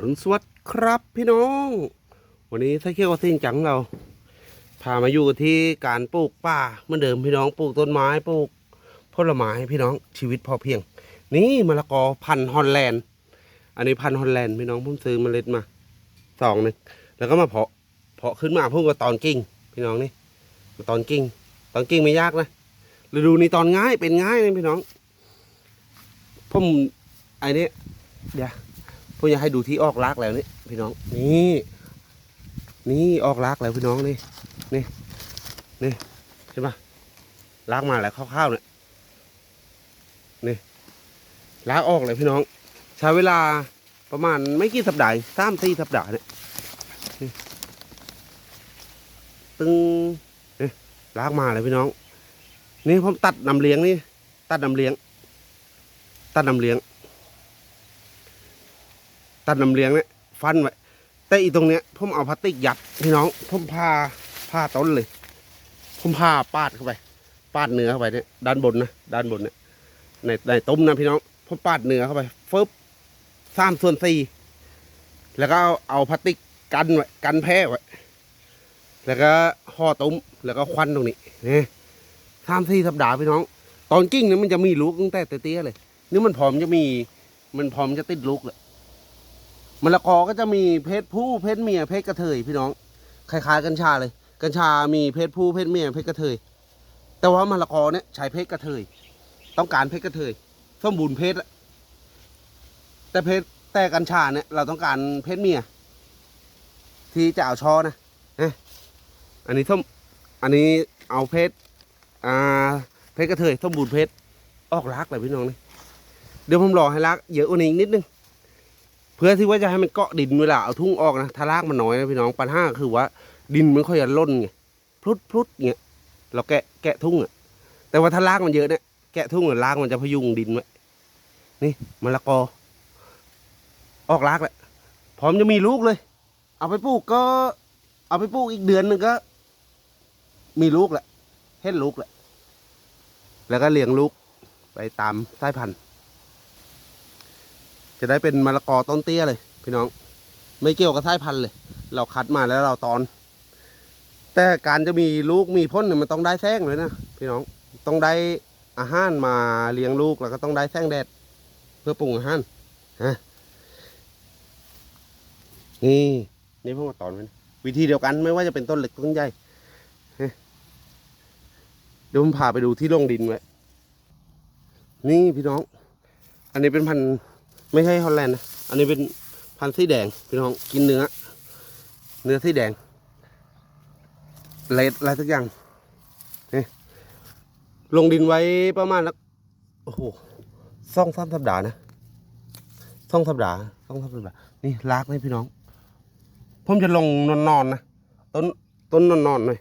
รุณสวัสดิ์ครับพี่น้อง วันนี้ถ้าเที่ยวสิ่งจังเรา พามาอยู่ที่การปลูกป่าเหมือนเดิมพี่น้องปลูกต้นไม้ปลูกผลไม้พี่น้องชีวิตพอเพียง นี่มะละกอพันธุ์ฮอลแลนด์ อันนี้พันธุ์ฮอลแลนด์พี่น้องผมซื้อมเมล็ดมาสองหนึ่งแล้วก็มาเพาะเพาะขึ้นมาพุ่งกับตอนกิ่งพี่น้องนี่ตอนกิ่งตอนกิ่งไม่ยากนะฤดูนี้ตอนง่ายเป็นง่ายเลยพี่น้องผมไอ้นี่เดี๋ยว ผมอยากให้ดูที่ออกรากแล้วนี่พี่น้อง นี่ นี่ออกรากแล้วพี่น้องนี่นี่นี่เห็นปะรากมาแล้วคร่าวๆเนี่ยนี่รากออกเลยพี่น้อง ใช้เวลาประมาณไม่กี่สัปดาห์สามสี่สัปดาห์เนี่ยนี่ตึงนี่รากมาเลยพี่น้อง นี่ผมตัดนำเลี้ยงนี่ ตัดนำเลี้ยง ตัดนำเลี้ยง ตัดน้ำเลี้ยงเนี่ยฟันไว้แต่อีตรงเนี้ยผมเอาพลาสติกยัดพี่น้องผมพาผ้าต้นเลย ผมพาปาดเข้าไป ปาดเนื้อเข้าไปเนี่ยด้านบนนะด้านบนเนี่ยในในต้มนะพี่น้องผมปาดเนื้อเข้าไปฟึบสามส่วนสี่แล้วก็เอาเอาพลาสติกกันไว้กันแพ้ไว้แล้วก็ห่อต้มแล้วก็ควันตรงนี้นี่สามสี่สัปดาห์พี่น้อง ตอนกิ้งเนี่ยมันจะมีลูกตั้งแต่เตี้ยเลยนี่มันพร้อมจะมี มันพร้อมจะติดลูกเลย มะละกอก็จะมีเพศผู้เพศเมียเพศกระเทยพี่น้องคล้ายๆกัญชาเลย กัญชามีเพศผู้เพศเมียเพศกระเทย แต่ว่ามะละกอเนี่ยใช้เพศกระเทย ต้องการเพศกระเทยสมบูรณ์เพศอะแต่เพศแต่กัญชาเนี่ยเราต้องการเพศเมีย ที่จะเอาชอนะเอ๊ะอันนี้ส้มอันนี้เอาเพศอ่าเพศกระเทยสมบูรณ์เพศออกรักเลยพี่น้องนี่เดี๋ยวผมรอให้รักเยอะกว่านี้อีกนิดนึง เพื่อที่ว่าจะให้มันเกาะดินเวลาเอาทุ่งออกนะถ้ารากมันน้อยนะพี่น้องปัญหาคือว่า ดินมันค่อยจะล่นไงพลุดพลุดเงี้ยเราแกะแกะทุ่งอะ แต่ว่าถ้ารากมันเยอะเนี่ยแกะทุ่งอะรากมันจะพยุงดินไว้นี่มะละกอ ออกรากแล้วพร้อมจะมีลูกเลย เอาไปปลูกก็ เอาไปปลูกอีกเดือนหนึ่งก็ มีลูกแหละเห็นลูกแหละแล้วก็เลี้ยงลูกไปตามสายพันธุ์ จะได้เป็นมะละกอต้นเตี้ยเลย พี่น้อง ไม่เกี่ยวกับสายพันธุ์เลย เราคัดมาแล้วเราตอน แต่การจะมีลูกมีพ้นเนี่ยมันต้องได้แสงเลยนะพี่น้องต้องได้อาหารมาเลี้ยงลูกแล้วก็ต้องได้แสงแดด เพื่อปรุงอาหารฮะนี่นี่เพิ่งมาตอนมันวิธีเดียวกันไม่ว่าจะเป็นต้นเล็กต้นใหญ่เฮ้ยเดี๋ยวผมพาไปดูที่ลงดินไว้นี่พี่น้อง อันนี้เป็นพันธุ์ ไม่ใช่ฮอลแลนด์นะอันนี้เป็นพันธุ์สีแดงพี่น้องกินเนื้อ เนื้อสีแดงเลดอะไรสักอย่างนี่ลงดินไว้ประมาณนักโอ้โหสองสามสัปดาห์นะสองสัปดาห์สองสามสัปดาห์นี่ลากนี่พี่น้อง ผมจะลงนอนๆนนะต้นต้นนอนๆหน่อย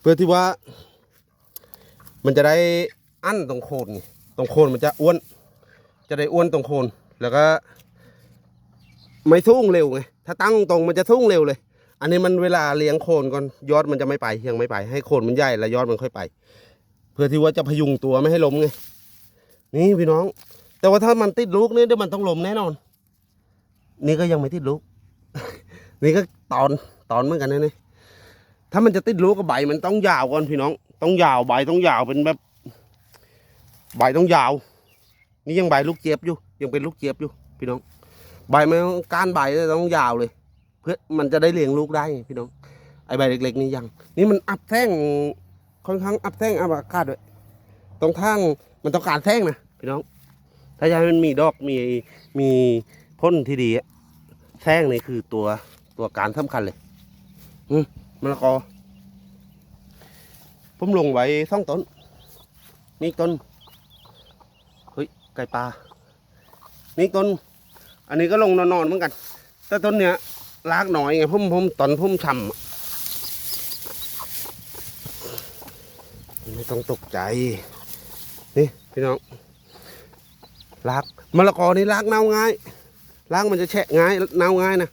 เพื่อที่ว่า มันจะได้อั้นตรงโคนไงตรงโคนมันจะอ้วน จะได้อ้วนตรงโคน แล้วก็ ไม่ทุ่งเร็วไง ถ้าตั้งตรงมันจะทุ่งเร็วเลย อันนี้มันเวลาเลี้ยงโคนก่อนยอดมันจะไม่ไปยังไม่ไป ให้โคนมันใหญ่แล้วยอดมันค่อยไป เพื่อที่ว่าจะพยุงตัวไม่ให้ล้มไง นี่พี่น้อง แต่ว่าถ้ามันติดลูกนี่เดี๋ยวมันต้องล้มแน่นอน นี่ก็ยังไม่ติดลูก นี่ก็ตอนตอนเหมือนกันนะนี่ถ้ามันจะติดลูกก็ใบมันต้องยาวก่อนพี่น้อง ต้องยาวใบต้องยาวเป็นแบบ ใบต้องยาว นี่ยังใบลูกเจี๊ยบอยู่ ยังเป็นลูกเจี๊ยบอยู่ พี่น้อง ใบมันก้านใบต้องยาวเลย เพื่อมันจะได้เลี้ยงลูกได้พี่น้อง ไอใบเล็ก ๆ นี่ยัง นี่มันอับแท่งค่อนข้างอับแท่งอับอากาศด้วยตรงทางมันต้องการแท่งนะพี่น้อง ถ้าอยากให้มันมีดอกมีมีพ่นที่ดีแท่งนี่คือตัวตัวการสำคัญเลยอืมมะละกอผมลงไว้สองต้น นี่ต้น ไก่ปลานี่ต้น อันนี้ก็ลงนอนๆเหมือนกัน แต่ต้นเนี้ยรากหน่อยไงผมผมตอนผมทำไม่ต้องตกใจ นี่พี่น้องรากมะละกอนี่รากเน่าง่ายรากมันจะแฉะง่ายเน่าง่ายนะ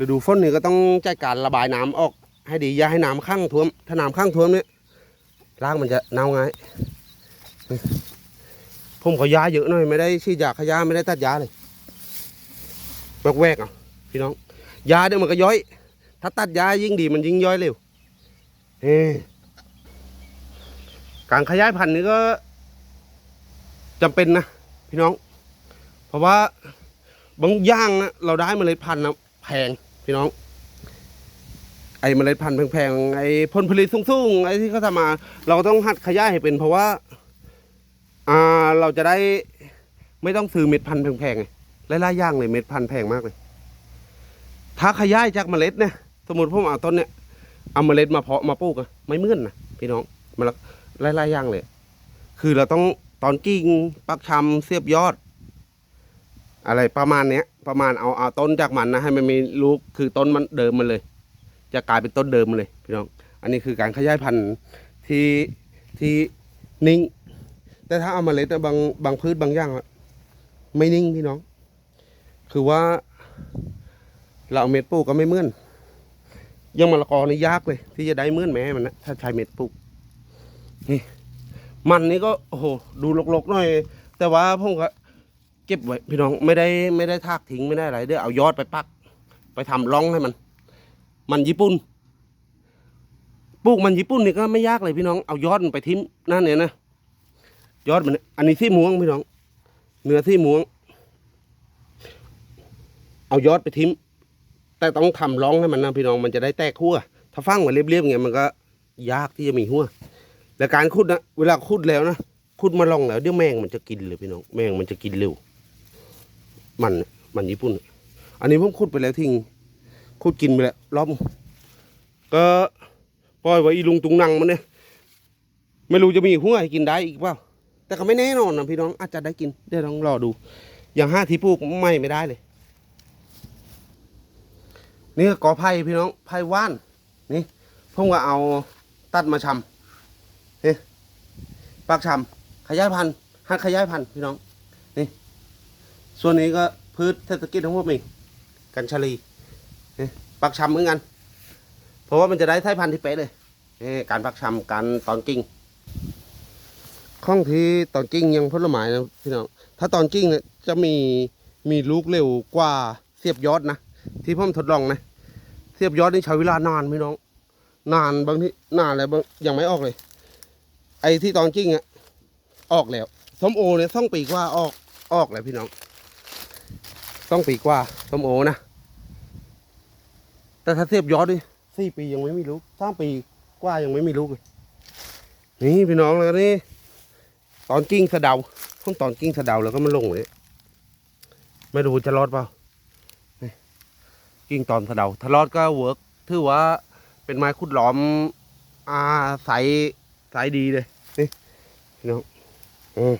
ฤดูฝนนี่ก็ต้องจัดการระบายน้ำออก ให้ดีอย่าให้น้ำข้างท่วม ถ้าน้ำข้างท่วมเนี่ยรากมันจะเน่าง่าย ผมขอยาเยอะหน่อยไม่ได้ฉีดยาขยาไม่ได้ตัดยาเลยแวกแวกๆเอาพี่น้อง ยาเดี๋ยวมันก็ย้อย ถ้าตัดยายิ่งดีมันยิ่งย้อยเร็วเฮ้การขยายพันธุ์นี่ก็จำเป็นนะพี่น้อง เพราะว่าบางอย่างนะเราได้เมล็ดพันธุ์นะแพงพี่น้อง ไอ้เมล็ดพันธุ์แพงๆไอ้ผลผลิตสูงๆไอ้ที่เขาทำมา เราต้องหัดขยายให้เป็น เพราะว่า อ่าเราจะได้ไม่ต้องซื้อเม็ดพันธุ์แพงๆไงหลายๆอย่างเลยเม็ดพันธุ์แพงมากเลย ถ้าขยายจากเมล็ดเนี่ยสมมติผมเอาต้นเนี่ยเอาเมล็ดมาเพาะมาปลูกอะไม่เมื่อนนะพี่น้องมันละหลายๆอย่างเลย คือเราต้องตอนกิ่งปักชำเสียบยอด อะไรประมาณเนี้ย ประมาณเอาเอาต้นจากมันนะให้มันมีลูกคือต้นมันเดิมมันเลย จะกลายเป็นต้นเดิมมันเลยพี่น้อง อันนี้คือการขยายพันธุ์ที่ที่นิ่ง แต่ถ้าเอามาเล็ดบางบางพืชบางอย่างอะไม่นิ่งพี่น้อง คือว่า เราเอาเม็ดปลูกก็ไม่เมื่อนยังมะละกอนี่ยากเลย ที่จะได้เมื่อนแม่มันนะถ้าใช้เม็ดปลูกนี่มันนี่ก็โอ้โหดูลกๆหน่อย แต่ว่าผมก็เก็บไว้พี่น้องไม่ได้ไม่ได้ทากทิ้งไม่ได้อะไรเดี๋ยวเอายอดไปปัก ไปทำร่องให้มัน มันญี่ปุ่นปลูกมันญี่ปุ่นนี่ก็ไม่ยากเลยพี่น้องเอายอดมันไปทิ้มนั่นเนี่ยนะ ยอดมันอันนี้ที่ม่วงพี่น้อง เนื้อที่ม่วง เอายอดไปทิ้ม แต่ต้องทำร่องให้มันนะพี่น้องมันจะได้แตกหัว ถ้าฟังมาเรียบๆเงี้ยมันก็ยากที่จะมีหัวแต่การขุดนะเวลาขุดแล้วนะขุดมาลองแล้วเดี๋ยวแมงมันจะกินเลยพี่น้อง แมงมันจะกินเร็ว มันมันญี่ปุ่น อันนี้ผมขุดไปแล้วทิ้งขุดกินไปแล้วรอบก็ปล่อยไว้อีลุงตุงนังมันเนี่ยไม่รู้จะมีหัวให้กินได้อีกเปล่า แต่ก็ไม่แน่นอนนะพี่น้องอาจจะได้กินเดี๋ยวต้องรอดู อย่างห้าที่ปลูกไม่ไม่ได้เลย นี่กอไผ่พี่น้องไผ่ว่าน นี่ผมก็เอาตัดมาชำนี่ปักชำขยายพันธุ์หักขยายพันธุ์พี่น้อง นี่ ส่วนนี้ก็พืชเศรษฐกิจของพวก mình กัญชลีนี่ปักชำเหมือนกัน เพราะว่ามันจะได้สายพันธุ์ที่เป๊ะเลยนี่การปักชำการตอนกิ่ง ข้องที่ตอนกิ้งยังผลไม้นะพี่น้องถ้าตอนกิ้งเนี่ยจะมีมีลูกเร็วกว่าเสียบยอดนะที่ผมทดลองนะเสียบยอดนี่ใช้เวลานานพี่น้อง นานบางที่นานเลยบางยังไม่ออกเลย ไอ้ที่ตอนกิ้งอะออกแล้วส้มโอเนี่ยต้องปีกว่าออกออกแล้วพี่น้อง ต้องปีกว่าส้มโอนะแต่ถ้าเสียบยอดดิสี่ปียังไม่มีลูกสามปีกว่ายังไม่มีลูกเลยนี่พี่น้องแล้วนี่ ตอนกิ้งสะเดาผมตอนกิ้งสะเดาแล้วก็มันลงเลยไม่รู้จะรอดเปล่ากิ้งตอนสะเดาถ้ารอดก็เวิร์กถือว่าเป็นไม้ขุดหลอมอ่าใสใสดีเลยนี่พี่น้องอืม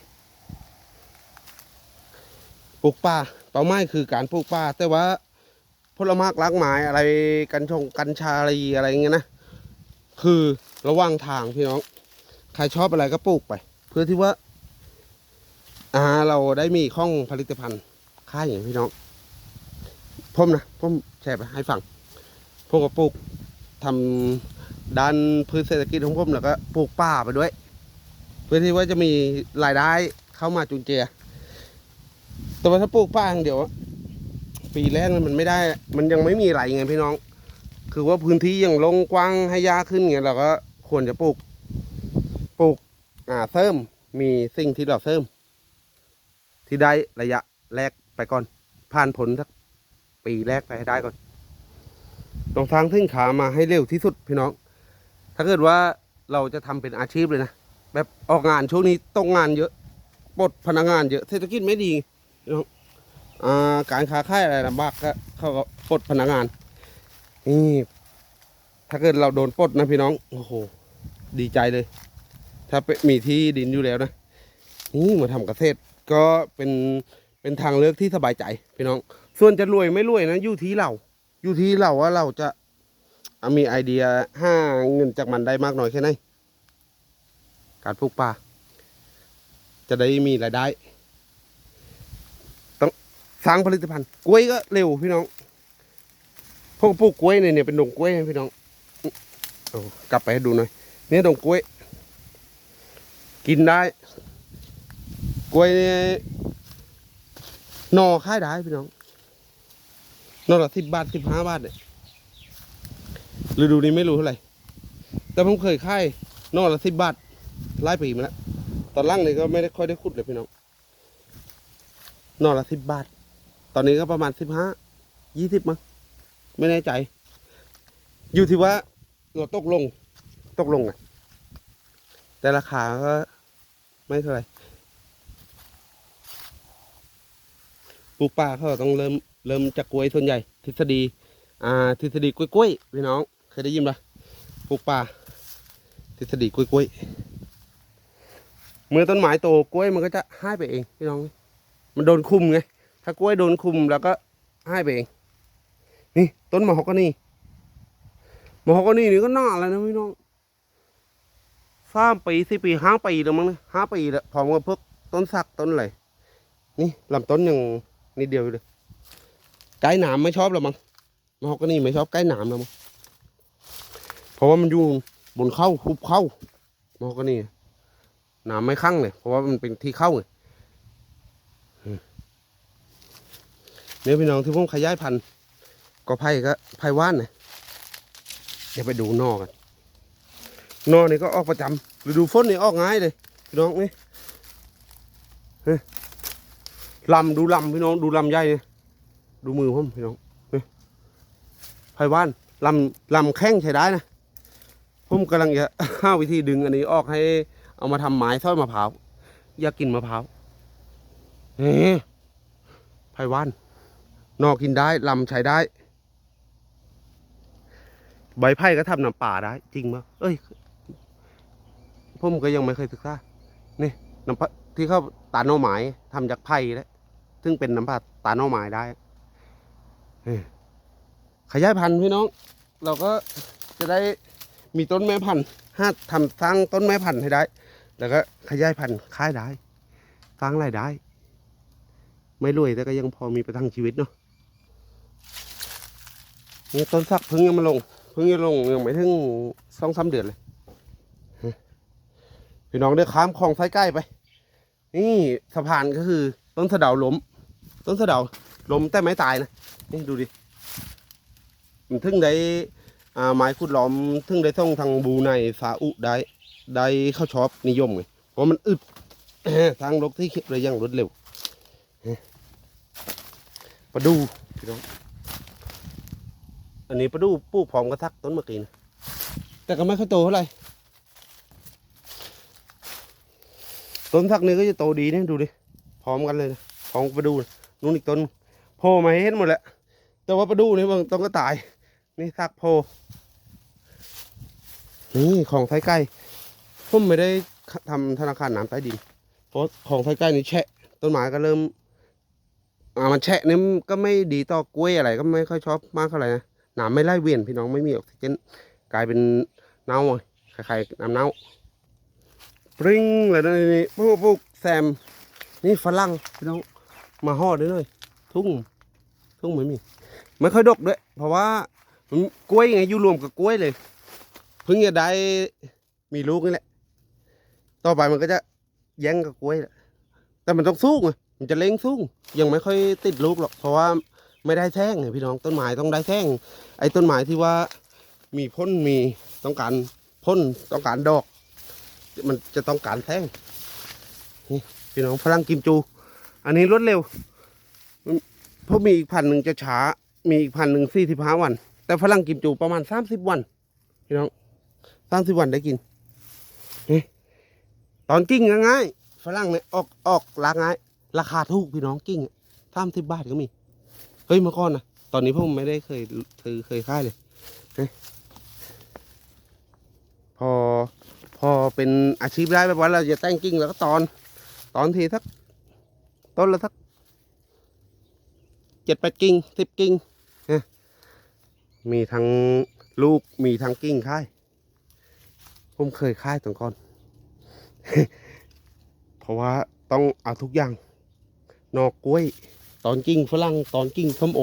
ปลูกป่าเป้าหมายคือการปลูกป่าแต่ว่าผลไม้รากไม้อะไรกัญชงกัญชาอะไรอะไรอย่างเงี้ยนะ คือระว่างทางพี่น้อง ใครชอบอะไรก็ปลูกไป เพื่อที่ว่า อ่า เราได้มีข้องผลิตภัณฑ์ค่ายอย่างพี่น้องผมนะผมแชร์ไปให้ฟังผมก็ปลูกทำด้านพืชเศรษฐกิจของผมแล้วก็ปลูกป่าไปด้วย เพื่อที่ว่าจะมีรายได้เข้ามาจุนเจือแต่ว่าถ้าปลูกป่าอย่างเดียวปีแรกมันไม่ได้ มันยังไม่มีอะไรไงพี่น้อง คือว่าพื้นที่ยังลงกว้างให้ยากขึ้นไงเราก็ควรจะปลูก ปลูก อ่าเสริมมีสิ่งที่เราเสริม ที่ได้ระยะแรกไปก่อน ผ่านผลสักปีแรกไปให้ได้ก่อนต้องทางทิ้งขามาให้เร็วที่สุดพี่น้อง ถ้าเกิดว่าเราจะทำเป็นอาชีพเลยนะ แบบออกงานช่วงนี้ต้องงานเยอะปลดพนักงานเยอะเศรษฐกิจไม่ดีพี่น้องอการค้าขายอะไรลำบากก็เขาก็ปลดพนักงานนี่ถ้าเกิดเราโดนปลดนะพี่น้อง โอ้โห ดีใจเลย ถ้ามีที่ดินอยู่แล้วนะนี่มาทำเกษตรก็เป็นเป็นทางเลือกที่สบายใจพี่น้อง ส่วนจะรวยไม่รวยนะอยู่ที่เรา อยู่ที่เราว่าเราจะมีไอเดียห้าเงินจากมันได้มากน้อยแค่ไหนการปลูกป่าจะได้มีรายได้ ต้องสร้างผลิตภัณฑ์กล้วยก็เร็วพี่น้องพวกปลูกกล้วยเนี่ยเป็นดงกล้วยพี่น้องอกลับไปให้ดูหน่อยเนี่ยดงกล้วย กินได้ กล้วยนอค่ายได้พี่น้องนอละสิบบาทสิบห้าบาทเนี่ยฤดูนี้ไม่รู้เท่าไหร่ แต่ผมเคยค่ายนอละสิบบาทไล่ปีมาแล้ว ตอนล่างนี่ก็ไม่ได้ค่อยได้ขุดเลยพี่น้อง นอละสิบบาท ตอนนี้ก็ประมาณสิบห้ายี่สิบมั้งไม่แน่ใจ อยู่ที่ว่าเราตกลง ตกลงอะแต่ราคาก็ ไม่เท่าไหร่ปลูกป่าเขาต้องเริ่มเริ่มจากกล้วยส่วนใหญ่ ทฤษฎี อ่า ทฤษฎีกล้วยๆพี่น้อง เคยได้ยินปะปลูกป่า ทฤษฎีกล้วยๆเมื่อต้นไม้โตกล้วยมันก็จะให้ไปเองพี่น้อง มันโดนคุมไง ถ้ากล้วยโดนคุมแล้วก็ให้ไปเอง นี่ต้นมะฮอกกานีมะฮอกกานี่นี่ก็น่าแล้วนะพี่น้อง สามปีสี่ปีห้าปีแล้วมั้งห้าปีแล้วพร้อมกับพวกต้นสักต้นอะไรนี่ลำต้นยังนิดเดียวเลยใกล้หนามไม่ชอบหรอมั้งมอกกานีไม่ชอบใกล้หนามแล้วมั้งเพราะว่ามันอยู่บนเข้าหุบเข้ามอกกานีหนามไม่คั่งเลยเพราะว่ามันเป็นที่เข้าไงอืมเนี่ยพี่น้องที่ผมขยายพันธุ์ก็ไผ่ก็ไผ่ว่านนะเดี๋ยวไปดูนอกกัน นอนี่ก็ออกประจำฤดูฝนนี่ออกง่ายเลยพี่น้องนี่เฮ้ยลำดูลำพี่น้องดูลำใหญ่เนี่ยดูมือผมพี่น้องนี่ไผ่ว่านลำลำแข้งใช้ได้นะผมกำลังจะห้าวิธีดึงอันนี้ออกให้ เอามาทำไม้สร้อยมะพร้าวอยากกินมะพร้าวเฮ้ยไผ่ว่านนอกกินได้ลำใช้ได้ ใบไผ่ก็ทำน้ำป่าได้ จริงมั้ยเอ้ย ผมก็ยังไม่เคยศึกษานี่น้ำปะที่เขาตาโนหมายทำจากไผ่แล้วซึ่งเป็นน้ำปลาตาโนหมายได้เอ้ยขยายพันธุ์พี่น้อง เราก็จะได้มีต้นแม่พันธุ์ห้าทำสร้างต้นแม่พันธุ์ให้ได้ แล้วก็ขยายพันธุ์ขายได้ สร้างรายได้ ไม่รวยแต่ก็ยังพอมีประทังชีวิตเนาะนี่ต้นสักพิ่งยังมาลงพิ่งยังลงยังไม่ถึงสองสามเดือนเลย พี่น้องเดินข้ามคลองไส้ใกล้ไป นี่สะพานก็คือต้นสะเดาล้ม ต้นสะเดาล้มแต่ไม่ตายนะ นี่ดูดิมันถึงได้ไม้ขุดล้อมถึงได้ส่งทางบูในซาอุได้ได้เข้าชอบนิยมไงเพราะมันอึดทางลกที่เข็บเลยยังรวดเร็วฮะมาดูพี่น้อง อันนี้ประดูปลูกพร้อมกระทักต้นเมื่อกี้นะ แต่ก็ไม่ค่อยโตเท่าไหร่ ต้นทักนี้ก็จะโตดีนะดูดิพร้อมกันเลยนะพร้อมประดูนะนู่นอีกต้นโผล่มาเห็นหมดแหละแต่ว่าประดูนี่บางต้นก็ตาย นี่ทักโผล่นี่ของไทยไก่ผมไม่ได้ทำธนาคารน้ำใต้ดิน เพราะของไทยไก่นี่แฉะ ต้นไม้ก็เริ่มอ่ามันแฉะนี่ก็ไม่ดีต่อกล้วยอะไร ก็ไม่ค่อยชอบมากเท่าไหร่นะน้ำไม่ไล่เวียนพี่น้องไม่มีออกซิเจนกลายเป็นเน่าเลยคล้ายๆน้ำเน่า ปริ้งเลยนะนี่พวกพวกแซม นี่ฝรั่งพี่น้องมาห่อด้วยหน่อยทุ่ง ทุ่งไม่มี ไม่ค่อยดกด้วย เพราะว่ามันกล้วยไงอยู่รวมกับกล้วยเลย เพิ่งจะได้มีลูกนี่แหละ ต่อไปมันก็จะแย่งกับกล้วยแหละแต่มันต้องสู้ไงมันจะเล้งสู้ยังไม่ค่อยติดลูกหรอก เพราะว่าไม่ได้แท่งไงพี่น้องต้นไม้ต้องได้แท่งไอ้ต้นไม้ที่ว่ามีพ่นมีต้องการพ่นต้องการดอก มันจะต้องการแท่งนี่พี่น้องฝรั่งกิมจู อันนี้รวดเร็วเพราะมีอีกพันหนึ่งจะช้า มีอีกพันหนึ่งสี่สิบห้าวัน แต่ฝรั่งกิมจูประมาณสามสิบวัน พี่น้องสามสิบวันได้กินตอนกิ้งง่ายฝรั่งเนี่ยออกออกราคาง่ายราคาถูกพี่น้องกิ้งสามสิบบาทก็มี เฮ้ยเมื่อก่อนนะตอนนี้ผมไม่ได้เคยเคยเคยค่ายเลยเฮ้ยพอ พอเป็นอาชีพได้แบบว่าเราจะแต่งกิ่งแล้วก็ตอน ตอนทีสักต้นละสักเจ็ดแปดกิ่งสิบกิ่งฮะมีทั้งลูกมีทั้งกิ่งค่ายผมเคยค่ายตอนก่อน เพราะว่าต้องเอาทุกอย่าง นอกกล้วย ตอนกิ้งฝรั่งตอนกิ้งส้มโอ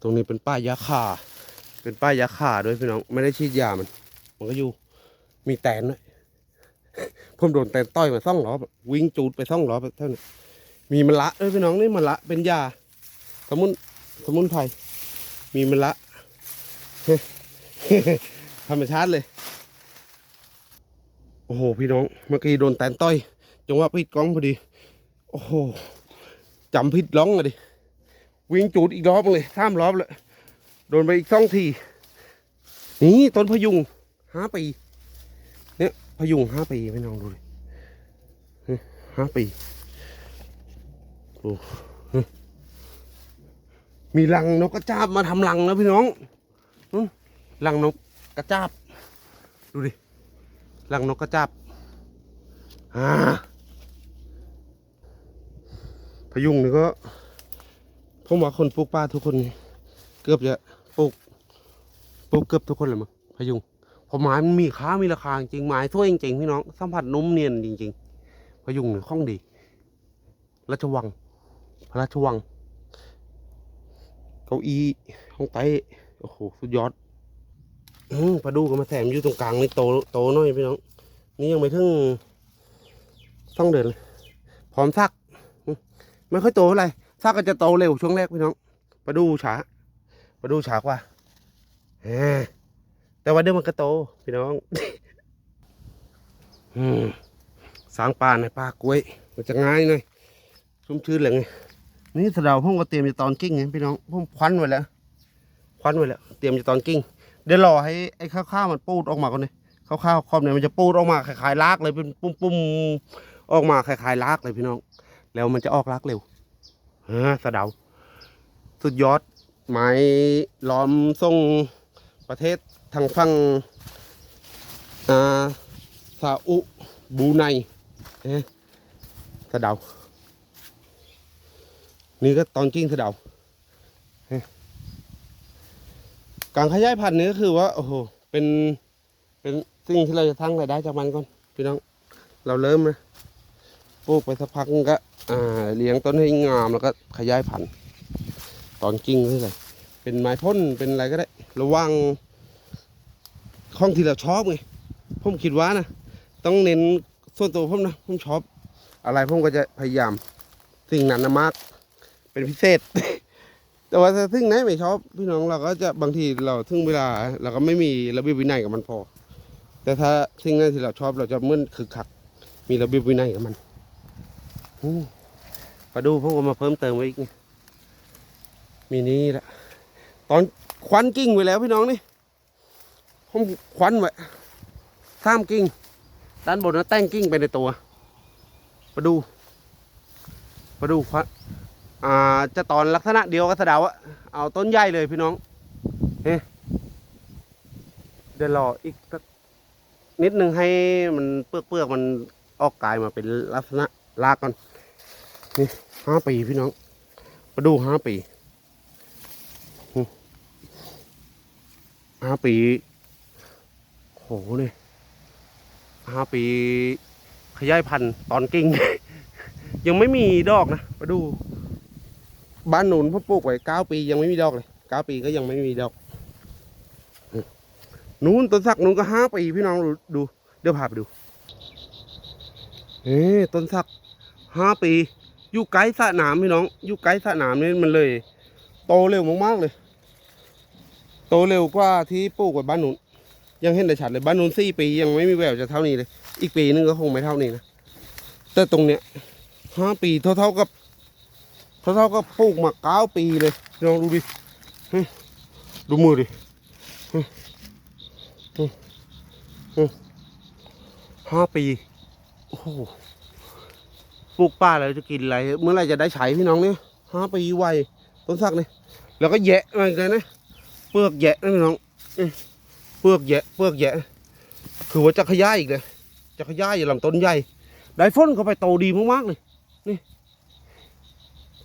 ตรงนี้เป็นป้ายยาคาเป็นป้ายยาคาด้วยพี่น้อง ไม่ได้ฉีดยามัน มันก็อยู่ มีแตนด้วยผมโดนแตนต้อยมาซ่องล้อวิ่งจูดไปซ่องล้อไปเท่านั้นมีมะละด้วยพี่น้องนี่มะละเป็นยาสมุนสมุนไพรมีมันละธรรมชาติเลย โอ้โห พี่น้อง เมื่อกี้โดนแตนต้อยจังหวะพิดกล้องพอดี โอ้โหจำพิดร้องอะดิ วิ่งจูดอีกรอบเลยสามรอบเลย โดนไปอีกสองที นี่ต้นพยุง ห้าปี เนี่ยพยุงห้าปีพี่น้องดูดินี่ห้าปีโอ้มีรังนกกระจาบมาทำรังนะพี่น้องรังนกกระจาบ ดูดิรังนกกระจาบอ่าพยุงนี่ก็ผมว่าคนปลูกป่าทุกคน เกือบจะปลูกปลูกเกือบทุกคนเลยมั้งพยุง เพราะไม้มันมีค่ามีราคาจริงไม้ถ้วยจริงๆพี่น้องสัมผัสนุ่มเนียนจริง ๆ พยุงนี่คล่องดีราชวัง พระราชวัง เก้าอี้ห้องไต้โอ้โหสุดยอดอืมปลาดูก็มาแถมอยู่ตรงกลางนี่โตโตหน่อยพี่น้อง นี่ยังไม่ถึงต้องเดินเลยพร้อมซักไม่ค่อยโตเท่าไหร่ซักก็จะโตเร็วช่วงแรกพี่น้องปลาดูช้าปลาดูช้ากว่าแหม แต่ว่าเดี๋ยวมันก็โตพี่น้องอืมสร้างป่าในป่ากล้วย มันจะง่ายหน่อยชุ่มชื้นเลยไงนี่สะเดาผมก็เตรียมจะตอนกิ้งไงพี่น้องผมควันไว้แล้วควันไว้แล้ว เตรียมจะตอนกิ้ง เดี๋ยวรอให้ไอ้ข้าวๆมันปูดออกมาก่อนเลยข้าวๆคอมเนี่ยมันจะปูดออกมาคล้ายๆรากเลยเป็นปุ้มๆออกมาคล้ายๆรากเลยพี่น้อง แล้วมันจะออกรากเร็วฮะสะเดาสุดยอดไม้ล้อมทรงประเทศ ทางฝั่งอาซาอุบูไนเอ๊ะสะเดา นี่ก็ตอนกิ้งสะเดาการขยายพันธุ์นี่ก็คือว่าโอ้โหเป็นเป็นสิ่งที่เราจะทั้งรายได้จากมันก่อนพี่น้อง เราเริ่มนะปลูกไปสักพักก็เลี้ยงต้นให้งามแล้วก็ขยายพันธุ์ตอนกิ่งนี่เลยเป็นไม้พ่นเป็นอะไรก็ได้ ระวัง ข้องที่เราชอบไงผมคิดว่านะต้องเน้นส่วนตัวผมนะผมชอบ อะไรผมก็จะพยายามสิ่งนั้นนะมาก เป็นพิเศษ แต่ว่าถ้าซึ่งไหนไม่ชอบ พี่น้องเราก็จะบางทีเราถึงเวลาเราก็ไม่มีระเบียบวินัยกับมันพอ แต่ถ้าสิ่งไหนที่เราชอบเราจะเมื่อนคึกคัก มีระเบียบวินัยกับมันมาดูพวกมาเพิ่มเติมไว้อีกมีนี่แหละตอนควันกิ้งไว้แล้วพี่น้องนี่ ผมควันไว้สามกิ้งด้านบนนั้นแต่งกิ้งไปในตัวมาดูมาดูควันอ่าจะตอนลักษณะเดียวกับสะดาอะเอาต้นใหญ่เลยพี่น้องเฮ้เดี๋ยวรออีกสักนิดนึงให้มันเปลือกเปลือกมันออกกลายมาเป็นลักษณะรากก่อนนี่ห้าปีพี่น้องมาดูห้าปีห้าปี โหนี่ห้าปีขยายพันธุ์ตอนกิ่ง ยังไม่มีดอกนะ มาดู บ้านหนุนพ่อปลูกไว้เก้าปียังไม่มีดอกเลยเก้าปีก็ยังไม่มีดอกนู้นต้นสักนู้นก็ห้าปีพี่น้องดูดูเดี๋ยวพาไปดู เอ้ต้นสักห้าปี อยู่ไกลสระน้ำพี่น้อง อยู่ไกลสระน้ำนี่มันเลย โตเร็วมากๆเลย โตเร็วกว่าที่ปลูกไว้บ้านหนุน ยังเห็นได้ชัดเลยบ้านหนุนสี่ปียังไม่มีแววจะเท่านี้เลย อีกปีนึงก็คงไม่เท่านี้นะแต่ตรงเนี้ยห้าปีเท่าๆกับ เท่าๆก็ปลูกมาเก้าปีเลยลองดูดิเฮ้ดูมือดิเฮ้เฮ้ห้าปี โอ้ปลูกป่าแล้วจะกินอะไร เมื่อไรจะได้ใช้พี่น้องเนี่ยห้าปีไวต้นสักเนี่ยแล้วก็แยะมาอีกเลยนะ เปลือกแยะนะพี่น้องอ ปลือกแยะเปลือกแยะ คือว่าจะขยายอีกเลยจะขยายลำต้นใหญ่ได้ฝนเข้าไปโตดีมากๆเลยนี่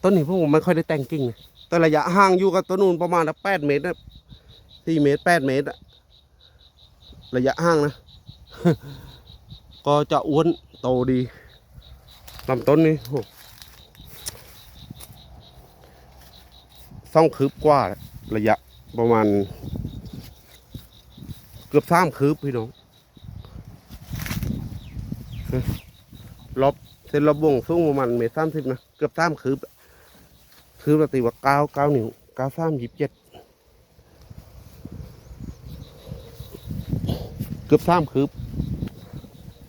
ต้นนี้พวกผมไม่ค่อยได้แต่งกิ่งเลยแต่ระยะห่างอยู่กับต้นนูนประมาณแปดเมตรนะสี่เมตรแปดเมตรอะระยะห่างนะ ก็จะอ้วนโตดีลำต้นนี้โหซ่องคืบกว่าระยะประมาณ เกือบสามคืบพี่น้องรอบเส้นรอบวงสูงประมาณเมตรสามสิบนะเกือบสามคืบคือปกติว่าเก้าเก้านิ้วเก้าสามยี่สิบเจ็ดเกือบสามคืบ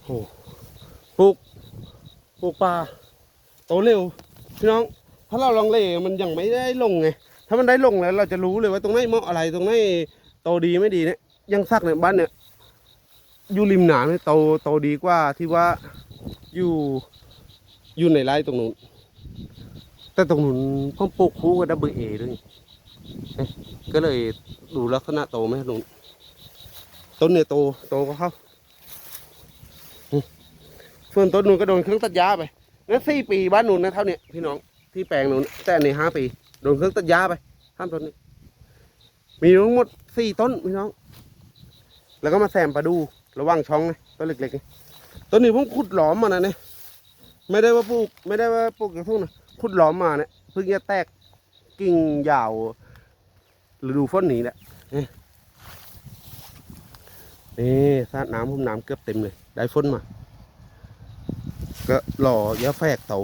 โอ้ปลูกปลูกปลาโตเร็วพี่น้องถ้าเราลองเล่มันยังไม่ได้ลงไงถ้ามันได้ลงแล้ว เราจะรู้เลยว่าตรงไหนเหมาะอะไรตรงไหนโตดีไม่ดีเนี่ย ยังซักเนี่ยบ้านเนี่ยอยู่ริมหนามเนี่ยโตโตดีกว่าที่ว่าอยู่อยู่ในไร่ตรงนู้นแต่ตรงนู้นผมปลูกคู่กับดับเบิลเอด้วยก็เลยดูลักษณะโตไหมตรงนู้นต้นเนี่ยโตโตก็เข้าส่วนต้นนู้นก็โดนเครื่องตัดหญ้าไปนั่นสี่ปีบ้านนู้นนะเท่าเนี้ยพี่น้องที่แปลงนู้นแต่ในห้าปีโดนเครื่องตัดหญ้าไปห้ามต้นนี้มีทั้งหมดสี่ต้นพี่น้อง แล้วก็มาแซมปลาดูระหว่างช่องไงต้นเล็กๆต้นนี้ผมขุดหลอมมานะเนี่ยไม่ได้ว่าปลูก ไม่ได้ว่าปลูกกระทุ่งนะขุดหลอมมาเนี่ยเพิ่งจะแตกกิ่งยาวฤดูฝนหนีแหละนี่นี่สาดน้ำผมน้ำเกือบเต็มเลย ได้ฝนมา ก็หล่อยาแฝกเต่า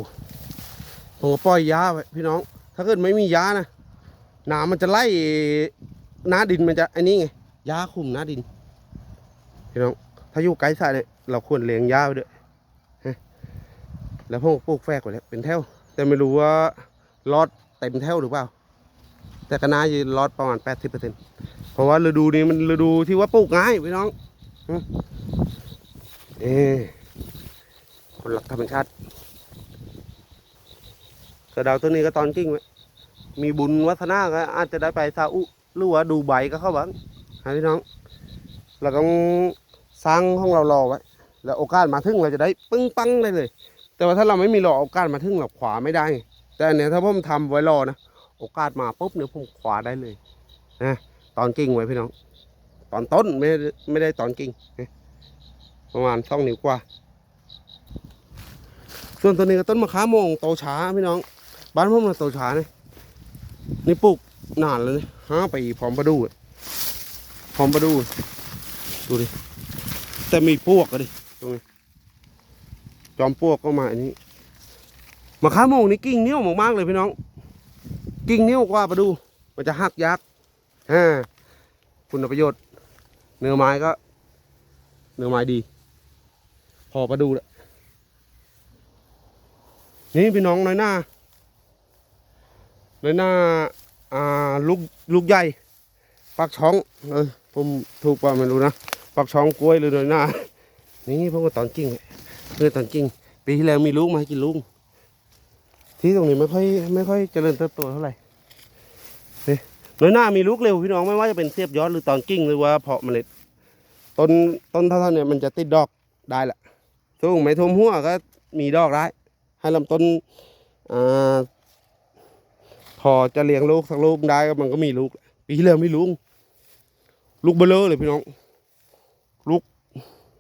ผมก็ปล่อยยาไว้พี่น้อง ถ้าเกิดไม่มียานะน้ำมันจะไล่หน้าดินมันจะไอันนี้ไงยาคุมหน้าดิน พี่น้อง ถ้าอยู่ไกลสระเนี่ยเราควรเลี้ยงยาวด้วยแล้วผมก็ปลูกแฝกไว้แล้วเป็นแถวแต่ไม่รู้ว่ารอดเต็มแถวหรือเปล่า แต่ก็น่าจะรอดประมาณ 80%เพราะว่าฤดูนี้มันฤดูที่ว่าปลูกง่ายพี่น้องเอคนรักธรรมชาติกระดาวตัวนี้ก็ตอนกิ้งไว้มีบุญวัฒนาก็อาจจะได้ไปซาอุหรือว่าดูไบก็เข้าบ้างพี่น้อง เราต้อง สร้างห้องเรารอไว้แล้วโอกาสมาถึงเราจะได้ปึ้งปังได้เลย แต่ว่าถ้าเราไม่มีรอโอกาสมาถึงเราขวาไม่ได้ แต่อันเนี้ยถ้าผมทำไว้รอนะโอกาสมาปุ๊บเนี่ยผมขวาได้เลยนะตอนกิ่งไว้พี่น้องตอนต้นไม่ได้ไม่ได้ตอนกิ่งประมาณสองนิ้วกว่า ส่วนตัวนี้ก็ต้นมะขามมงโตช้าพี่น้อง บ้านผมมันโตช้าเนี่ยนี่ปลูกนานเลยห้าปีพร้อมประดูพร้อมประดูดูดิ แต่มีพวกอะดิตรงนี้จอมพวกก็มาอันนี้มะขามโมงนี่กิ่งเหนี้ยวมากๆเลยพี่น้อง กิ่งเหนี้ยวกว่าประดู มันจะหักยักษ์ฮ่าคุณประโยชน์ เนื้อไม้ก็ เนื้อไม้ดี พอประดูแล้วนี่พี่น้องน้อยหน้าน้อยหน้าอ่าลูกลูกใหญ่ปักช่องเออผมถูกป่ะไม่รู้นะ ปักช่องกล้วยหรือน้อยหน้านี่พวกก็ตอนจริงเพื่อตอนจริง ปีที่แล้วมีลูกมาให้กินลูกที่ตรงนี้ไม่ค่อยไม่ค่อยเจริญเติบโตเท่าไหร่น้อยหน้ามีลูกเร็วพี่น้องไม่ว่าจะเป็นเสียบยอดหรือตอนกิ้งหรือว่าเพาะเมล็ดต้นต้นเท่าๆเนี่ยมันจะติดดอกได้แหละทุ่งไม่ทุ่มหัวก็มีดอกได้ให้ลำต้นอ่าพอจะเลี้ยงลูกสักลูกได้ก็มันก็มีลูกปีที่แล้วไม่ลูกลูกเบลอเลยพี่น้อง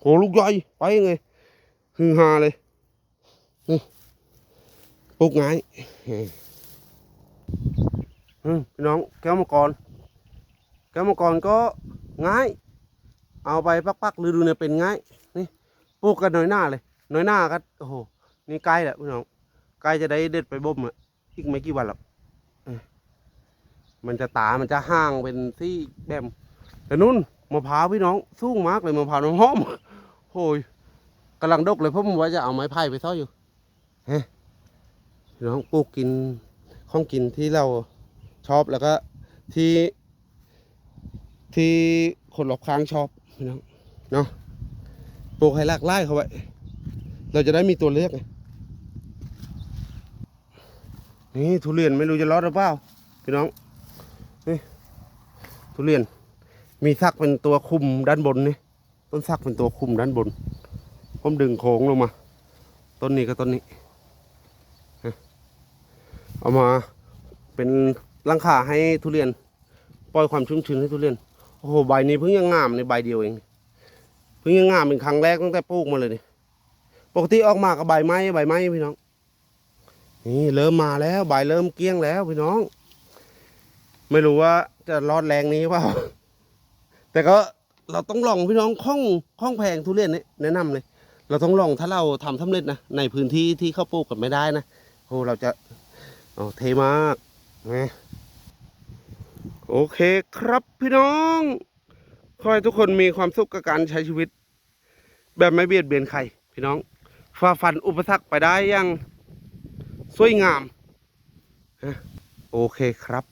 โหลูกใหญ่ไปไงฮือฮาเลยนี่ปลูกง่ายอืมพี่น้องแก้วมังกร แก้วมังกรก็ง่าย เอาไปปักๆฤดูเนี่ยเป็นง่ายนี่ปลูกกันน้อยหน้าเลย น้อยหน้าก็โอ้โหนี่ใกล้แล้วพี่น้องใกล้จะได้เด็ดไปบ่มอะอีกไม่กี่วันหรอกมันจะตา มันจะห่างเป็นที่แบบแต่นุ่นมะพร้าวพี่น้องสูงมากเลยมะพร้าวน้ำหอม โอ้ยกำลังดกเลยเพราะผมว่าจะเอาไม้ไผ่ไปซ่อยอยู่เฮ้พี่น้องปลูกกินของกินที่เราชอบแล้วก็ที่ที่คนรอบข้างชอบพี่น้องเนาะปลูกให้หลากหลายเขาไว้ เราจะได้มีตัวเลือกไงนี่ทุเรียนไม่รู้จะรอดหรือเปล่าพี่น้องนี่ทุเรียนมีสักเป็นตัวคุมด้านบนนี่ ต้นสักเป็นตัวคุมด้านบน ผมดึงโค้งลงมา ต้นนี้ก็ต้นนี้ เอามาเป็นรังขาให้ทุเรียน ปล่อยความชุ่มชื้นให้ทุเรียน โอ้โห ใบนี้เพิ่งยังงามในใบเดียวเอง เพิ่งยังงามเป็นครั้งแรกตั้งแต่ปลูกมาเลยนี่ ปกติออกมากับใบไม้ใบไม้พี่น้อง นี่เริ่มมาแล้ว ใบเริ่มเกลี้ยงแล้วพี่น้อง ไม่รู้ว่าจะรอดแรงนี้เปล่า แต่ก็ เราต้องลองพี่น้องข้องข้องแพงทุเรียนนี่แนะนำเลย เราต้องลองถ้าเราทำสำเร็จนะในพื้นที่ที่เขาปลูกกันไม่ได้นะโอ้เราจะโอ้เทมากนะโอเคครับพี่น้องขอให้ทุกคนมีความสุขกับการใช้ชีวิต แบบไม่เบียดเบียนใครพี่น้องฝ่าฟันอุปสรรคไปได้อย่างสวยงามฮะโอเคครับ